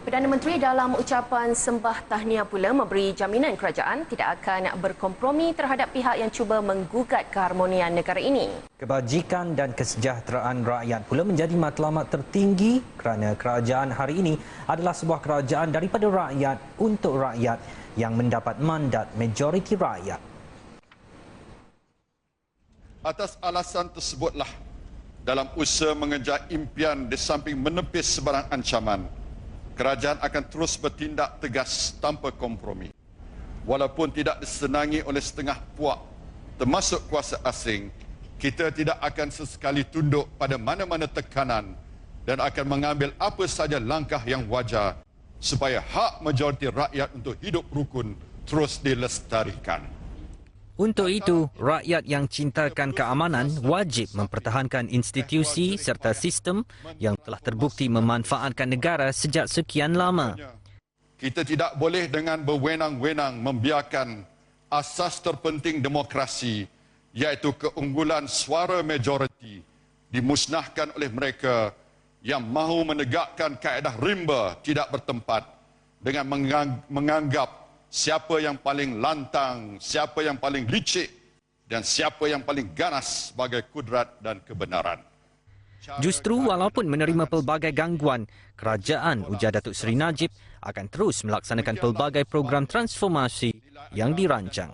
Perdana Menteri dalam ucapan sembah tahniah pula memberi jaminan kerajaan tidak akan berkompromi terhadap pihak yang cuba menggugat keharmonian negara ini. Kebajikan dan kesejahteraan rakyat pula menjadi matlamat tertinggi kerana kerajaan hari ini adalah sebuah kerajaan daripada rakyat untuk rakyat yang mendapat mandat majoriti rakyat. Atas alasan tersebutlah dalam usaha mengejar impian di samping menepis sebarang ancaman, kerajaan akan terus bertindak tegas tanpa kompromi. Walaupun tidak disenangi oleh setengah puak termasuk kuasa asing, kita tidak akan sesekali tunduk pada mana-mana tekanan dan akan mengambil apa saja langkah yang wajar supaya hak majoriti rakyat untuk hidup rukun terus dilestarikan. Untuk itu, rakyat yang cintakan keamanan wajib mempertahankan institusi serta sistem yang telah terbukti memanfaatkan negara sejak sekian lama. Kita tidak boleh dengan berwenang-wenang membiarkan asas terpenting demokrasi iaitu keunggulan suara majoriti dimusnahkan oleh mereka yang mahu menegakkan kaedah rimba tidak bertempat dengan menganggap siapa yang paling lantang, siapa yang paling licik dan siapa yang paling ganas sebagai kudrat dan kebenaran. Justru walaupun menerima pelbagai gangguan, kerajaan ujar Datuk Seri Najib akan terus melaksanakan pelbagai program transformasi yang dirancang.